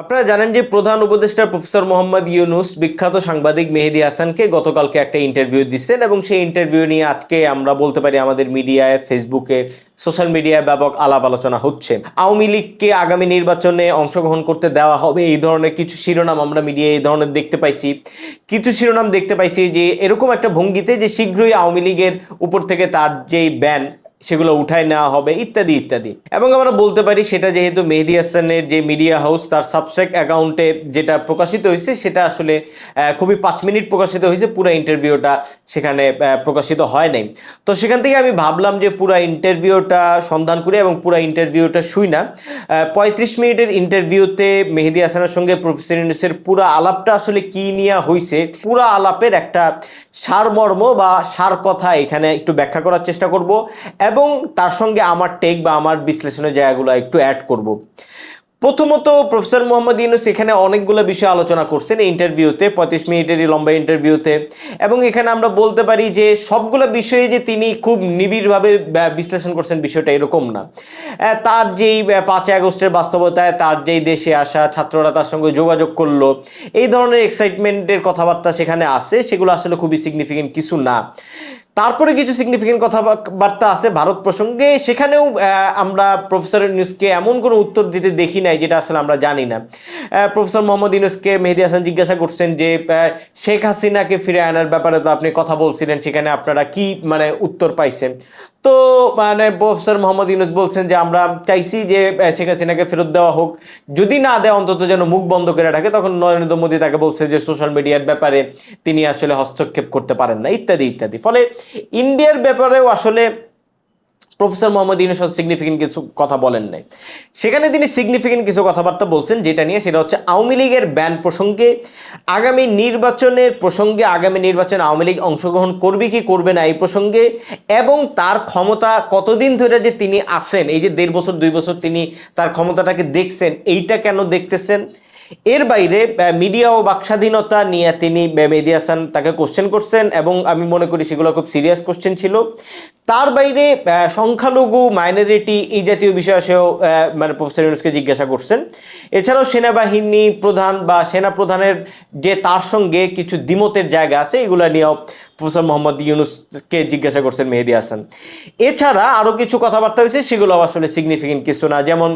আপনারা জানেন যে প্রধান উপদেষ্টা প্রফেসর মোহাম্মদ ইউনুস বিখ্যাত সাংবাদিক মেহেদি হাসানকে গতকালকে একটা ইন্টারভিউ দিচ্ছেন এবং সেই ইন্টারভিউ নিয়ে আজকে আমরা বলতে পারি আমাদের মিডিয়ায়, ফেসবুকে, সোশ্যাল মিডিয়ায় ব্যাপক আলাপ আলোচনা হচ্ছে। আওয়ামী লীগকে আগামী নির্বাচনে অংশগ্রহণ করতে দেওয়া হবে, এই ধরনের কিছু শিরোনাম আমরা মিডিয়ায় এই ধরনের দেখতে পাইছি। কিছু শিরোনাম দেখতে পাইছি যে, এরকম একটা ভঙ্গিতে যে শীঘ্রই আওয়ামী লীগের উপর থেকে তার যেই ব্যান সেগুলো উঠায় নেওয়া হবে, ইত্যাদি ইত্যাদি। এবং আমরা বলতে পারি সেটা যেহেতু মেহেদি হাসানের যে মিডিয়া হাউস তার সাবস্ট্রাক্ট অ্যাকাউন্টে যেটা প্রকাশিত হয়েছে, সেটা আসলে খুবই পাঁচ মিনিট প্রকাশিত হয়েছে, পুরো ইন্টারভিউটা সেখানে প্রকাশিত হয় নাই। তো সেখান থেকে আমি ভাবলাম যে পুরো ইন্টারভিউটা সন্ধান করি এবং পুরো ইন্টারভিউটা শুই না। পঁয়ত্রিশ মিনিটের ইন্টারভিউতে মেহেদি হাসানের সঙ্গে প্রফেসর ইউনুসের পুরো আলাপটা আসলে কি নিয়ে হয়েছে পুরো আলাপের একটা সারমর্ম বা সার কথা এখানে একটু ব্যাখ্যা করার চেষ্টা করব। এবং তার সঙ্গে আমার টেক বা আমার বিশ্লেষণের জায়গাগুলো একটু অ্যাড করব। প্রথমত প্রফেসর মোহাম্মদ ইউনুস এখানে অনেকগুলো বিষয় আলোচনা করছেন ইন্টারভিউতে পঁয়ত্রিশ মিনিটেরই লম্বা ইন্টারভিউতে এবং এখানে আমরা বলতে পারি যে সবগুলো বিষয়ে যে তিনি খুব নিবিড়ভাবে বিশ্লেষণ করছেন বিষয়টা এরকম না। তার যেই পাঁচই আগস্টের বাস্তবতায় তার যেই দেশে আসা ছাত্ররা তার সঙ্গে যোগাযোগ করল, এই ধরনের এক্সাইটমেন্টের কথাবার্তা সেখানে আছে, সেগুলো আসলে খুবই সিগনিফিকেন্ট কিছু না। তারপরে কিছু সিগনিফিকেন্ট কথাবার্তা আছে ভারত প্রসঙ্গে। সেখানেও আমরা প্রফেসর ইউনুসকে এমন কোনো উত্তর দিতে দেখি নাই যেটা আসলে আমরা জানি না। প্রফেসর মোহাম্মদ ইউনুসকে মেহেদি হাসান জিজ্ঞাসা করছেন যে শেখ হাসিনাকে ফিরে আনার ব্যাপারে তো আপনি কথা বলছিলেন, সেখানে আপনারা কি মানে উত্তর পাইছেন? তো মানে প্রফেসর মোহাম্মদ ইউনুস বলছেন যে, আমরা চাইছি যে শেখ হাসিনাকে ফেরত দেওয়া হোক। যদি না দেয়, অন্তত যেন মুখ বন্ধ করে রাখে, তখন নরেন্দ্র মোদী তাকে বলছে যে সোশ্যাল মিডিয়ার ব্যাপারে তিনি আসলে হস্তক্ষেপ করতে পারেন না, ইত্যাদি ইত্যাদি। ফলে ইন্ডিয়ার ব্যাপারেও আসলে প্রফেসর মোহাম্মদ ইউনুস সিগনিফিকেন্ট কিছু কথা বলেন নাই। সেখানে তিনি সিগনিফিকেন্ট কিছু কথাবার্তা বলছেন, যেটা নিয়ে সেটা হচ্ছে আওয়ামী লীগের ব্যান প্রসঙ্গে আগামী নির্বাচনের প্রসঙ্গে আগামী নির্বাচনে আওয়ামী লীগ অংশগ্রহণ করবে কি করবে না এই প্রসঙ্গে এবং তার ক্ষমতা কতদিন ধরে যে তিনি আসেন এই যে দেড় বছর, দুই বছর তিনি তার ক্ষমতাটাকে দেখছেন, এইটা কেন দেখতেছেন? এর বাইরে মিডিয়া ও বাকস্বাধীনতা নিয়ে তিনি মেহেদি হাসান তাকে কোশ্চেন করছেন এবং আমি মনে করি সেগুলো খুব সিরিয়াস কোশ্চেন ছিল। তার বাইরে সংখ্যালঘু মাইনরিটি এই জাতীয় বিষয়ে সেও মানে প্রফেসর ইউনুসকে জিজ্ঞাসা করছেন। এছাড়াও সেনাবাহিনী প্রধান বা সেনা প্রধানের যে তার সঙ্গে কিছু দ্বিমতের জায়গা আছে, এগুলো নিয়েও প্রফেসর মোহাম্মদ ইউনুসকে জিজ্ঞাসা করছেন মেহেদি হাসান। এছাড়া আরও কিছু কথাবার্তা হয়েছে, সেগুলো আসলে সিগনিফিকেন্ট কিছু না। যেমন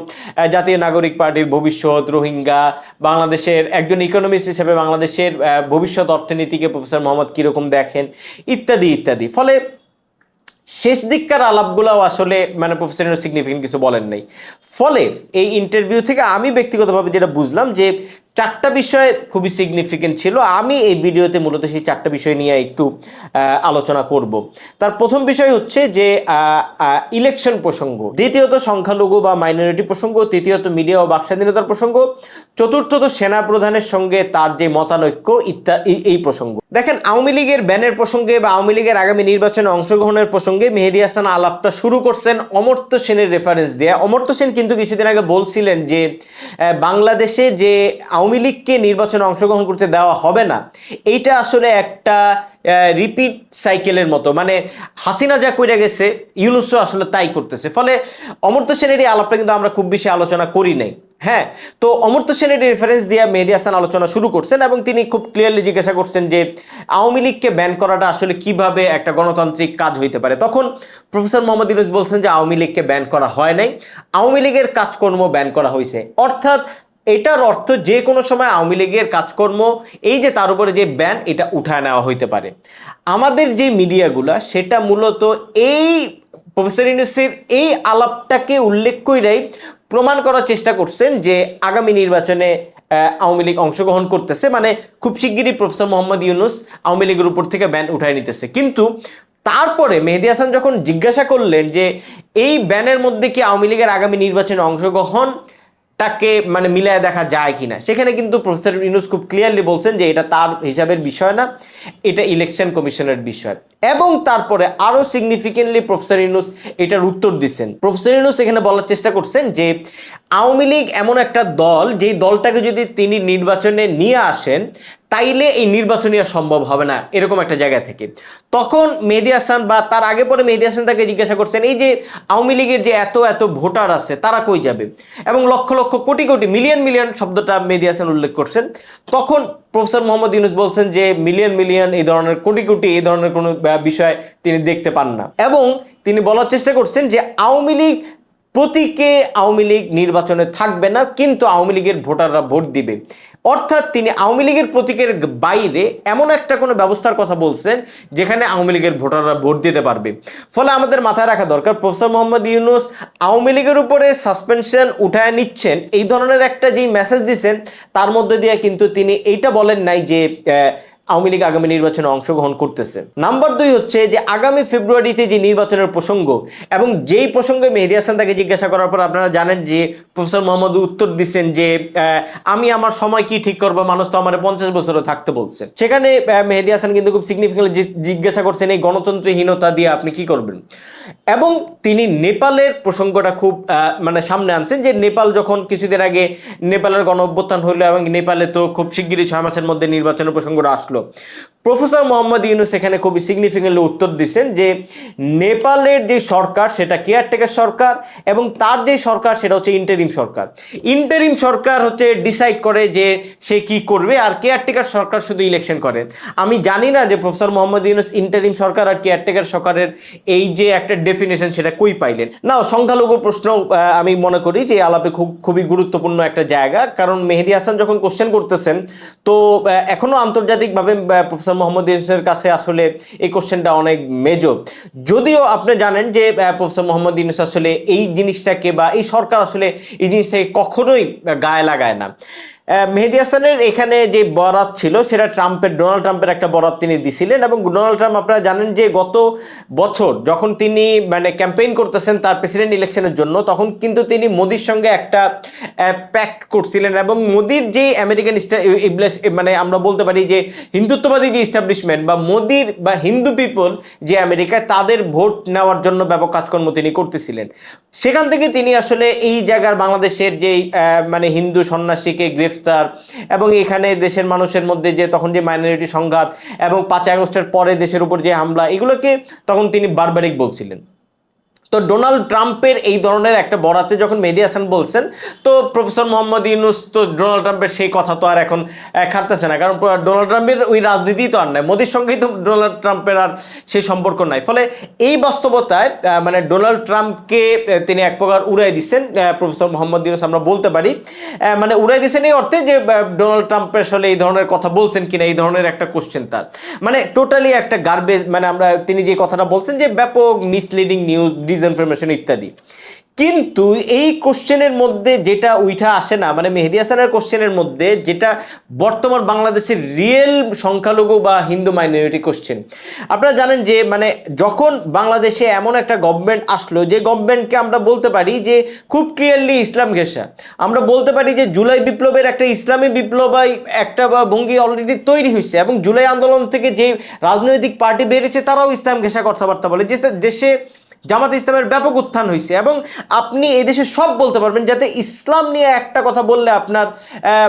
জাতীয় নাগরিক পার্টির ভবিষ্যৎ রোহিঙ্গা, বাংলাদেশের একজন ইকোনমিস্ট হিসেবে বাংলাদেশের ভবিষ্যৎ অর্থনীতিকে প্রফেসর মোহাম্মদ কীরকম দেখেন, ইত্যাদি ইত্যাদি। ফলে শেষ দিককার আলাপগুলোও আসলে মানে প্রফেসর সিগনিফিকেন্ট কিছু বলেন নাই। ফলে এই ইন্টারভিউ থেকে আমি ব্যক্তিগতভাবে যেটা বুঝলাম যে চারটা বিষয় খুবই সিগনিফিকেন্ট ছিল। আমি এই ভিডিওতে মূলত সেই চারটা বিষয় নিয়ে একটু আলোচনা করব। তার প্রথম বিষয় হচ্ছে যে ইলেকশন প্রসঙ্গ। দ্বিতীয়ত সংখ্যালঘু বা মাইনরিটি প্রসঙ্গ, তৃতীয়ত মিডিয়া ও বাকস্বাধীনতার প্রসঙ্গ, চতুর্থত সেনা প্রধানের সঙ্গে তার যে মতানৈক্য ইত্যাদি এই প্রসঙ্গ। দেখেন, আওয়ামী লীগের ব্যানের প্রসঙ্গে বা আওয়ামী লীগের আগামী নির্বাচনে অংশগ্রহণের প্রসঙ্গে মেহেদি হাসান আলাপটা শুরু করছেন অমর্ত্য সেনের রেফারেন্স দিয়ে। অমর্ত্য সেন কিন্তু কিছুদিন আগে বলছিলেন যে বাংলাদেশে যে আওয়ামী লীগকে নির্বাচনে অংশগ্রহণ করতে দেওয়া হবে না। এইটা আসলে একটা রিপিট সাইকেলের মতো। মানে হাসিনা যা কইরা গেছে, ইউনুসও আসলে তাই করতেছে। ফলে অমর্ত্য সেনের এই আলাপটা কিন্তু আমরা খুব বেশি আলোচনা করি নাই। হ্যাঁ তো অমর্ত্য সেনের রেফারেন্স দিয়ে মেহেদি হাসান আলোচনা শুরু করছেন এবং তিনি খুব ক্লিয়ারলি জিজ্ঞাসা করছেন যে, আওয়ামী লীগকে ব্যান করাটা আসলে কীভাবে একটা গণতান্ত্রিক কাজ হইতে পারে? তখন প্রফেসর মোহাম্মদ ইউনুস বলছেন যে, আওয়ামী লীগকে ব্যান করা হয় নাই। আওয়ামী লীগের কাজকর্ম ব্যান করা হয়েছে অর্থাৎ এটার অর্থ যে কোনো সময় আওয়ামী লীগের কাজকর্ম, এই যে তার উপরে যে ব্যান এটা উঠায় নেওয়া হইতে পারে। আমাদের যে মিডিয়াগুলা, সেটা মূলত এই প্রফেসর ইউনুসের এই আলাপটাকে উল্লেখ কইরাই প্রমাণ করার চেষ্টা করছেন যে আগামী নির্বাচনে আওয়ামী লীগ অংশগ্রহণ করতেছে। মানে খুব শিগগিরই প্রফেসর মোহাম্মদ ইউনুস আওয়ামী লীগের উপর থেকে ব্যান উঠায় নিতেছে। কিন্তু তারপরে মেহেদি হাসান যখন জিজ্ঞাসা করলেন যে এই ব্যানের মধ্যে কি আওয়ামী লীগের আগামী নির্বাচনে অংশগ্রহণ তাকে মানে মিলায় দেখা যায় কিনা। সেখানে কিন্তু প্রফেসর ইউনুস খুব ক্লিয়ারলি বলছেন যে এটা তার হিসাবের বিষয় না, এটা ইলেকশন কমিশনের বিষয়। এবং তারপরে আরও সিগনিফিকেন্টলি প্রফেসর ইউনুস এটার উত্তর দিচ্ছেন। প্রফেসর ইউনুস এখানে বলার চেষ্টা করছেন যে, আওয়ামী লীগ এমন একটা দল, যেই দলটাকে যদি তিনি নির্বাচনে নিয়ে আসেন তাইলে এই নির্বাচনী আর সম্ভব হবে না, এরকম একটা জায়গা থেকে। তখন মেহেদি হাসান বা তার আগে পরে মেহেদি হাসান তাকে জিজ্ঞাসা করছেন, এই যে আওয়ামী লীগের যে এত এত ভোটার আছে, তারা কই যাবে? এবং লক্ষ লক্ষ, কোটি কোটি, মিলিয়ন মিলিয়ন শব্দটা মেহেদি হাসান উল্লেখ করছেন। তখন প্রফেসর মোহাম্মদ ইউনুস বলছেন যে, মিলিয়ন মিলিয়ন, এই ধরনের কোটি কোটি, এই ধরনের কোনো বিষয় তিনি দেখতে পান না। এবং তিনি বলার চেষ্টা করছেন যে, আওয়ামী লীগ প্রতীকে আওয়ামী লীগ নির্বাচনে থাকবে না, কিন্তু আওয়ামী লীগের ভোটাররা ভোট দিবে। অর্থাৎ তিনি আওয়ামী লীগের প্রতীকের বাইরে এমন একটা কোনো ব্যবস্থার কথা বলছেন যেখানে আওয়ামী লীগের ভোটাররা ভোট দিতে পারবে। ফলে আমাদের মাথায় রাখা দরকার, প্রফেসর মোহাম্মদ ইউনুস আওয়ামী লীগের উপরে সাসপেনশন উঠায় নিচ্ছেন। এই ধরনের একটা যেই মেসেজ দিচ্ছেন তার মধ্যে দিয়ে কিন্তু তিনি এইটা বলেন নাই যে আওয়ামী লীগ আগামী নির্বাচনে অংশগ্রহণ করতেছে। নাম্বার দুই হচ্ছে যে আগামী ফেব্রুয়ারিতে যে নির্বাচনের প্রসঙ্গ এবং যেই প্রসঙ্গে মেহেদি হাসান তাকে জিজ্ঞাসা করার পর আপনারা জানেন যে প্রফেসর মোহাম্মদ উত্তর দিচ্ছেন যে আমি আমার সময় কি ঠিক করব? মানুষ তো আমার পঞ্চাশ বছরও থাকতে বলছে। সেখানে মেহেদি হাসান কিন্তু খুব সিগনিফিকেন্টলি জিজ্ঞাসা করছেন এই গণতন্ত্রহীনতা দিয়ে আপনি কি করবেন? এবং তিনি নেপালের প্রসঙ্গটা খুব মানে সামনে আনছেন যে নেপাল যখন কিছুদিন আগে নেপালের গণ অভ্যুত্থান হলো এবং নেপালে তো খুব শিগগিরই ছয় মাসের মধ্যে নির্বাচনের প্রসঙ্গটা আসলো। Club. প্রফেসর মোহাম্মদ ইউনুস এখানে খুবই সিগনিফিকেন্টলি উত্তর দিচ্ছেন যে নেপালের যে সরকার সেটা কেয়ারটেকার সরকার এবং তার যে সরকার সেটা হচ্ছে ইন্টারিম সরকার। ইন্টারিম সরকার হচ্ছে ডিসাইড করে যে সে কি করবে আর কেয়ারটেকার সরকার শুধু ইলেকশন করে। আমি জানি না যে প্রফেসর মোহাম্মদ ইউনুস ইন্টারিম সরকার আর কেয়ারটেকার সরকারের এই যে একটা ডেফিনেশন সেটা কই পাইলেন? না সংখ্যালঘু প্রশ্ন আমি মনে করি যে আলাপে খুব খুবই গুরুত্বপূর্ণ একটা জায়গা। কারণ মেহেদি হাসান যখন কোশ্চেন করতেছেন তো আহ, এখনও আন্তর্জাতিকভাবে আহ, প্রফেসর মোহাম্মদ ইউনুসের কাছে আসলে এই কোশ্চেনটা অনেক মেজর যদিও আপনি জানেন যে প্রফেসর মোহাম্মদ ইউনুস আসলে এই জিনিসটাকে বা এই সরকার আসলে এই জিনিসটাকে কখনোই গায়ে লাগায় না। মেহেদি হাসানের এখানে যে বরাত ছিল, সেটা ট্রাম্পের, ডোনাল্ড ট্রাম্পের একটা বরাত তিনি দিছিলেন এবং ডোনাল্ড ট্রাম্প, আপনারা জানেন যে গত বছর যখন তিনি মানে ক্যাম্পেইন করতেছেন তার প্রেসিডেন্ট ইলেকশনের জন্য, তখন কিন্তু তিনি মোদির সঙ্গে একটা প্যাক্ট করছিলেন এবং মোদির যে আমেরিকান মানে আমরা বলতে পারি যে হিন্দুত্ববাদী যে ইস্টাবলিশমেন্ট বা মোদির বা হিন্দু পিপল যে আমেরিকায় তাদের ভোট নেওয়ার জন্য ব্যাপক কাজকর্ম তিনি করতেছিলেন। সেখান থেকে তিনি আসলে এই জায়গার বাংলাদেশের যেই মানে হিন্দু সন্ন্যাসীকে গ্রেফতার এবং এখানে দেশের মানুষের মধ্যে যে তখন যে মাইনরিটি সংঘাত এবং পাঁচ আগস্টের পরে দেশের উপর যে হামলা, এগুলোকে তখন তিনি বারবারিক বলছিলেন। তো ডোনাল্ড ট্রাম্পের এই ধরনের একটা বরাতে যখন মেহেদি হাসান বলছেন, তো প্রফেসর মোহাম্মদ ইউনুস, তো ডোনাল্ড ট্রাম্পের সেই কথা তো আর এখন খাটতেছে না। কারণ ডোনাল্ড ট্রাম্পের ওই রাজনীতি তো আর নাই। মোদির সঙ্গেই তো ডোনাল্ড ট্রাম্পের আর সেই সম্পর্ক নাই। ফলে এই বাস্তবতায় মানে ডোনাল্ড ট্রাম্পকে তিনি এক প্রকার উড়াই দিচ্ছেন প্রফেসর মোহাম্মদ ইউনুস আমরা বলতে পারি। মানে উড়াই দিচ্ছেন এই অর্থে যে ডোনাল্ড ট্রাম্পের আসলে এই ধরনের কথা বলছেন কিনা, এই ধরনের একটা কোশ্চেন তার। মানে টোটালি একটা গার্বেজ মানে আমরা, তিনি যে কথাটা বলছেন যে, ব্যাপক মিসলিডিং নিউজ ডিসইনফরমেশন ইত্যাদি। কিন্তু এই কোশ্চেনের মধ্যে যেটা উইঠা আসে না মানে মেহেদি হাসানের কোশ্চেনের মধ্যে যেটা বর্তমান বাংলাদেশের রিয়েল সংখ্যালঘু বা হিন্দু মাইনরিটি কোশ্চেন আপনারা জানেন যে মানে যখন বাংলাদেশে এমন একটা গভর্নমেন্ট আসলো, যে গভর্নমেন্টকে আমরা বলতে পারি যে খুব ক্লিয়ারলি ইসলাম ঘেঁষা। আমরা বলতে পারি যে জুলাই বিপ্লবের একটা ইসলামী বিপ্লবাই একটা বা ভঙ্গি অলরেডি তৈরি হয়েছে এবং জুলাই আন্দোলন থেকে যে রাজনৈতিক পার্টি বেরিয়েছে, তারাও ইসলাম ঘেঁষা কথাবার্তা বলে। যে দেশে জামাত ইসলামের ব্যাপক উত্থান হয়েছে এবং আপনি এই দেশে সব বলতে পারবেন যাতে ইসলাম নিয়ে একটা কথা বললে আপনার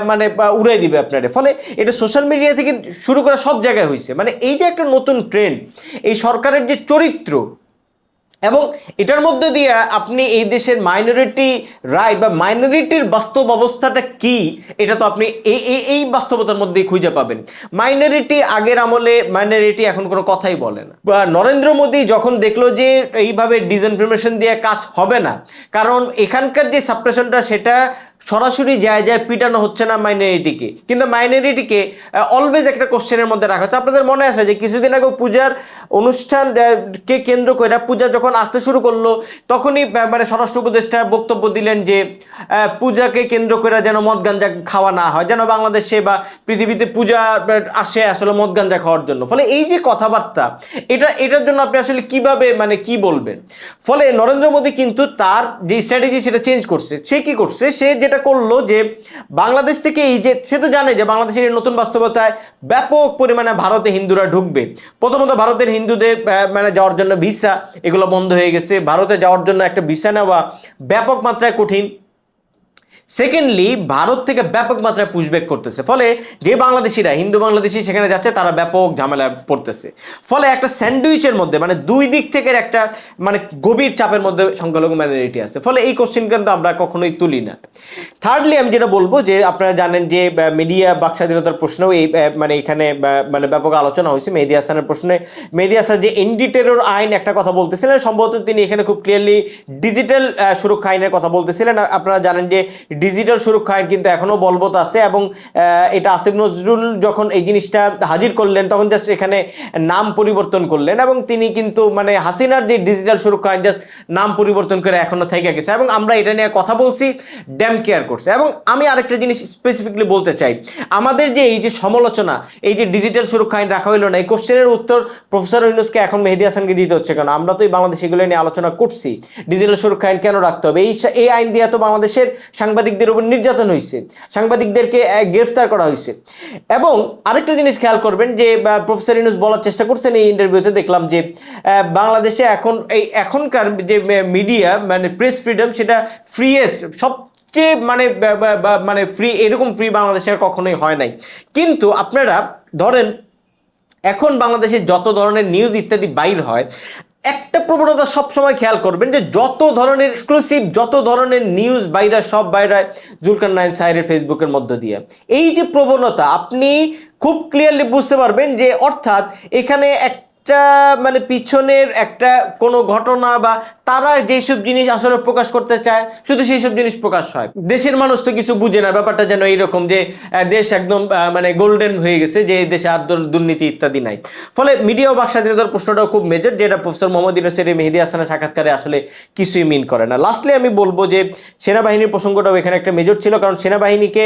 মানে উড়াই দিবে আপনারে। ফলে এটা সোশ্যাল মিডিয়া থেকে শুরু করা সব জায়গায় হয়েছে মানে এই যে একটা নতুন ট্রেন্ড এই সরকারের যে চরিত্র এবং এটার মধ্যে দিয়ে আপনি এই দেশের মাইনরিটি রাইট বা মাইনরিটির বাস্তব অবস্থাটা কি, এটা তো আপনি এই, এই- বাস্তবতার মধ্যেই খুঁজে পাবেন। মাইনরিটি আগের আমলে মাইনরিটি এখন কোনো কথাই বলে না। নরেন্দ্র মোদি যখন দেখল যে এইভাবে ডিসইনফরমেশন দিয়ে কাজ হবে না, কারণ এখানকার যে সাপ্রেশনটা সেটা সরাসরি যায় যায় পিটানো হচ্ছে না মাইনরিটিকে। কিন্তু মাইনরিটিকে অলওয়েজ একটা কোশ্চেনের মধ্যে রাখা হচ্ছে। আপনাদের মনে আছে যে কিছুদিন আগে পূজার অনুষ্ঠান কে কেন্দ্র করে পূজা যখন আসতে শুরু করল, তখনই মানে স্বরাষ্ট্র উপদেষ্টা বক্তব্য দিলেন যে পূজাকে কেন্দ্র করে যেন মদ গাঞ্জা খাওয়া না হয়, যেন বাংলাদেশে বা পৃথিবীতে পূজা আসে আসলে মদ গাঞ্জা খাওয়ার জন্য। ফলে এই যে কথাবার্তা, এটা, এটার জন্য আপনি আসলে কীভাবে মানে কি বলবেন? ফলে নরেন্দ্র মোদী কিন্তু তার যে স্ট্র্যাটেজি সেটা চেঞ্জ করছে, সে কি করছে? সে যেটা করল যে বাংলাদেশ থেকে এই যে, সে তো জানে যে বাংলাদেশের নতুন বাস্তবতায় ব্যাপক পরিমাণে ভারতে হিন্দুরা ঢুকবে। প্রথমত ভারতের হিন্দুদের মানে যাওয়ার জন্য ভিসা এগুলো বন্ধ হয়ে গেছে। ভারতে যাওয়ার জন্য একটা ভিসা নেওয়া ব্যাপক মাত্রায় কঠিন। সেকেন্ডলি ভারত থেকে ব্যাপক মাত্রায় পুশব্যাক করতেছে। ফলে যে বাংলাদেশিরা, হিন্দু বাংলাদেশি সেখানে যাচ্ছে, তারা ব্যাপক ঝামেলা পড়তেছে। ফলে একটা স্যান্ডউইচের মধ্যে মানে দুই দিক থেকে একটা মানে গভীর চাপের মধ্যে সংখ্যালঘু মাইনরিটি আছে। ফলে এই কোশ্চেন কিন্তু আমরা কখনোই তুলি না। থার্ডলি আমি যেটা বলব যে, আপনারা জানেন যে মিডিয়া বাক স্বাধীনতার প্রশ্নেও এই মানে এখানে মানে ব্যাপক আলোচনা হয়েছে। মেহেদি হাসানের প্রশ্নে, মেহেদি হাসান যে এনডিটেরর আইন একটা কথা বলতেছিলেন। সম্ভবত তিনি এখানে খুব ক্লিয়ারলি ডিজিটাল সুরক্ষা আইনের কথা বলতেছিলেন। আপনারা জানেন যে ডিজিটাল সুরক্ষা আইন কিন্তু এখনও বলবৎ আছে এবং এটা আসিফ নজরুল যখন এই জিনিসটা হাজির করলেন, তখন জাস্ট এখানে নাম পরিবর্তন করলেন এবং তিনি কিন্তু মানে হাসিনার যে ডিজিটাল সুরক্ষা আইন জাস্ট নাম পরিবর্তন করে এখনও থেকে গেছে এবং আমরা এটা নিয়ে কথা বলছি ড্যাম কেয়ার করছে এবং আমি আরেকটা জিনিস স্পেসিফিকলি বলতে চাই, আমাদের যে এই যে সমালোচনা, এই যে ডিজিটাল সুরক্ষা আইন রাখা হইল না, এই কোশ্চেনের উত্তর প্রফেসর ইউনুসকে এখন মেহেদি হাসানকে দিতে হচ্ছে কেন? আমরা তো এই বাংলাদেশ এগুলো নিয়ে আলোচনা করছি। ডিজিটাল সুরক্ষা আইন কেন রাখতে হবে? এই এই আইন দিয়ে তো বাংলাদেশের সাংবাদিকদের উপর নির্যাতন হয়েছে সাংবাদিকদেরকে গ্রেফতার করা হয়েছে এবং আরেকটা জিনিস খেয়াল করবেন যে প্রফেসর ইউনুস বলার চেষ্টা করছেন এই ইন্টারভিউতে দেখলাম যে বাংলাদেশে এখন, এই এখনকার যে মিডিয়া মানে প্রেস ফ্রিডম সেটা ফ্রিয়েস্ট সব সবচেয়ে মানে মানে ফ্রি এরকম ফ্রি বাংলাদেশে আর কখনোই হয় নাই। কিন্তু আপনারা ধরেন, এখন বাংলাদেশে যত ধরনের নিউজ ইত্যাদি বাইর হয় একটা প্রবণতা সবসময় খেয়াল করবেন যে যত ধরনের এক্সক্লুসিভ যত ধরনের নিউজ বাইরা, সব বাইরে জুলকার নাইন সাহেবের ফেসবুকের মধ্য দিয়ে। এই যে প্রবণতা, আপনি খুব ক্লিয়ারলি বুঝতে পারবেন যে অর্থাৎ এখানে একটা মানে পিছনের একটা কোনো ঘটনা বা তারা যেসব জিনিস আসলে প্রকাশ করতে চায়, শুধু সেই সব জিনিস প্রকাশ হয়। দেশের মানুষ তো কিছু বুঝে না, ব্যাপারটা যেন এইরকম যে দেশ একদম মানে গোল্ডেন হয়ে গেছে যে দেশে আর দুর্নীতি ইত্যাদি নাই। ফলে মিডিয়া ও বাক স্বাধীনতার প্রশ্নটাও খুব মেজর যেটা প্রফেসর মোহাম্মদ ইউনুসের এই মেহেদি হাসানের সাক্ষাৎকারে আসলে কিছুই মিন করে না। লাস্টলি আমি বলব যে, সেনাবাহিনীর প্রসঙ্গটাও এখানে একটা মেজর ছিল, কারণ সেনাবাহিনীকে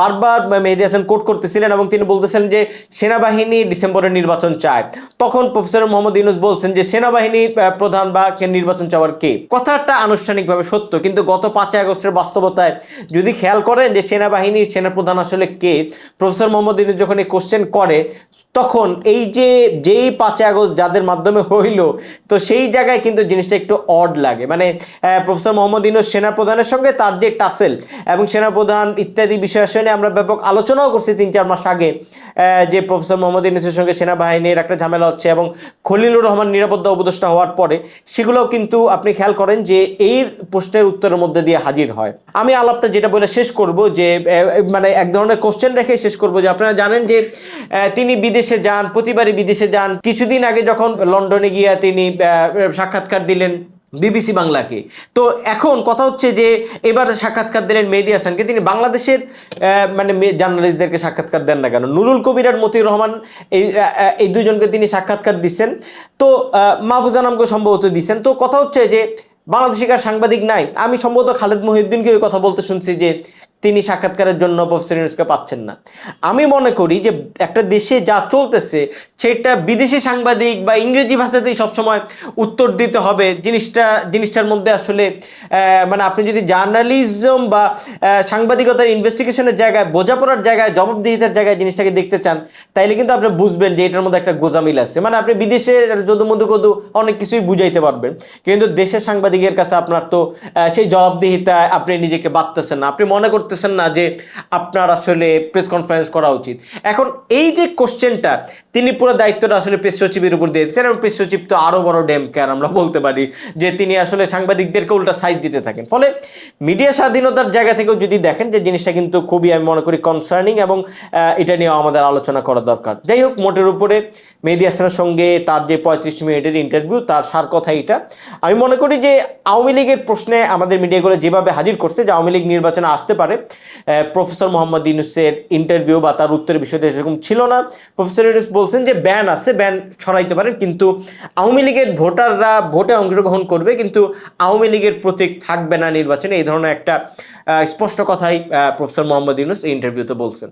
বারবার মেহেদি হাসান কোট করতেছিলেন এবং তিনি বলতেছিলেন যে, সেনাবাহিনী ডিসেম্বরের নির্বাচন চায়। তখন প্রফেসর মোহাম্মদ ইউনুস বলছেন যে সেনাবাহিনী প্রধান বা নির্বাচন চাওয়ার কে? কথাটা আনুষ্ঠানিকভাবে সত্য, কিন্তু গত পাঁচই আগস্টের বাস্তবতায় যদি খেয়াল করেন যে সেনাবাহিনীর সেনাপ্রধান আসলে কে? প্রফেসর মোহাম্মদ ইউনুস যখন এই কোশ্চেন করে, তখন এই যে, যেই পাঁচই আগস্ট যাদের মাধ্যমে হইল, তো সেই জায়গায় কিন্তু জিনিসটা একটু অড লাগে। মানে প্রফেসর মোহাম্মদ ইউনুস সেনাপ্রধানের সঙ্গে তার যে টাসেল এবং সেনাপ্রধান ইত্যাদি বিষয় নিয়ে আমরা ব্যাপক আলোচনাও করছি তিন চার মাস আগে যে প্রফেসর মোহাম্মদ ইউনুসের সঙ্গে সেনাবাহিনীর একটা ঝামেলা হচ্ছে এবং খলিলুর রহমান নিরাপত্তা উপদেষ্টা হওয়ার পরে সেগুলোও কিন্তু আপনি খেয়াল করেন যে এই প্রশ্নের উত্তরের মধ্যে দিয়ে হাজির হয়। আমি আলাপটা যেটা বলে শেষ করব যে মানে এক ধরনের কোশ্চেন রেখে শেষ করব যে, আপনারা জানেন যে তিনি বিদেশে যান, প্রতিবারই বিদেশে যান। কিছুদিন আগে যখন লন্ডনে গিয়ে তিনি সাক্ষাৎকার দিলেন বিবিসি বাংলাকে। তো এখন কথা হচ্ছে যে, এবার সাক্ষাৎকার দিলেন মেহেদি হাসানকে। তিনি বাংলাদেশের মানে জার্নালিস্টদেরকে সাক্ষাৎকার দেন না কেন? নুরুল কবির আর মতিউর রহমান এই এই দুজনকে তিনি সাক্ষাৎকার দিচ্ছেন। তো মাহফুজা নামকে সম্ভবত দিচ্ছেন। তো কথা হচ্ছে যে বাংলাদেশিকার সাংবাদিক নাই? আমি সম্ভবত খালেদ মহিউদ্দিনকে ওই কথা বলতে শুনছি যে তিনি সাক্ষাৎকারের জন্য প্রফেসর ইউনুসকে পাচ্ছেন না। আমি মনে করি যে একটা দেশে যা চলতেছে, সেটা বিদেশি সাংবাদিক বা ইংরেজি ভাষাতেই সবসময় উত্তর দিতে হবে। জিনিসটা, জিনিসটার মধ্যে আসলে মানে আপনি যদি জার্নালিজম বা সাংবাদিকতার ইনভেস্টিগেশনের জায়গায়, বোঝাপড়ার জায়গায়, জবাবদিহিতার জায়গায় জিনিসটাকে দেখতে চান, তাইলে কিন্তু আপনি বুঝবেন যে এটার মধ্যে একটা গোজামিল আছে। মানে আপনি বিদেশের যদু মধু কদু অনেক কিছুই বুঝাইতে পারবেন। কিন্তু দেশের সাংবাদিকের কাছে আপনার তো সেই জবাবদিহিতায় আপনি নিজেকে বাঁধতেছেন না। আপনি মনে করতেছেন না যে আপনার আসলে প্রেস কনফারেন্স করা উচিত। এখন এই যে কোশ্চেনটা তিনি পুরো দায়িত্বটা আসলে প্রেস সচিবের উপর দিয়ে দিচ্ছেন এবং প্রেস সচিব তো আরও বড় ড্যাম কেয়ার আমরা বলতে পারি যে তিনি আসলে সাংবাদিকদেরকে উল্টা সাইজ দিতে থাকেন। ফলে মিডিয়া স্বাধীনতার জায়গা থেকেও যদি দেখেন যে জিনিসটা কিন্তু খুবই আমি মনে করি কনসার্নিং এবং এটা নিয়েও আমাদের আলোচনা করা দরকার। যাই হোক, মোটের উপরে মেহেদি হাসানের সঙ্গে তার যে পঁয়ত্রিশ মিনিটের ইন্টারভিউ তার সার কথা এটা। আমি মনে করি যে আওয়ামী লীগের প্রশ্নে আমাদের মিডিয়াগুলো যেভাবে হাজির করছে যে আওয়ামী লীগ নির্বাচনে আসতে পারে প্রফেসর মোহাম্মদ ইউনুসের ইন্টারভিউ বা তার উত্তরের বিষয়টা সেরকম ছিল না। প্রফেসর ইউনুস বলছেন যে ব্যান আছে ব্যান সরাইতে পারেন, কিন্তু আওয়ামী লীগের ভোটাররা ভোটে অংশগ্রহণ করবে, কিন্তু আওয়ামী লীগের প্রতীক থাকবে না নির্বাচনে। এই ধরনের একটা স্পষ্ট কথাই প্রফেসর মোহাম্মদ ইউনুস এই ইন্টারভিউতে বলছেন।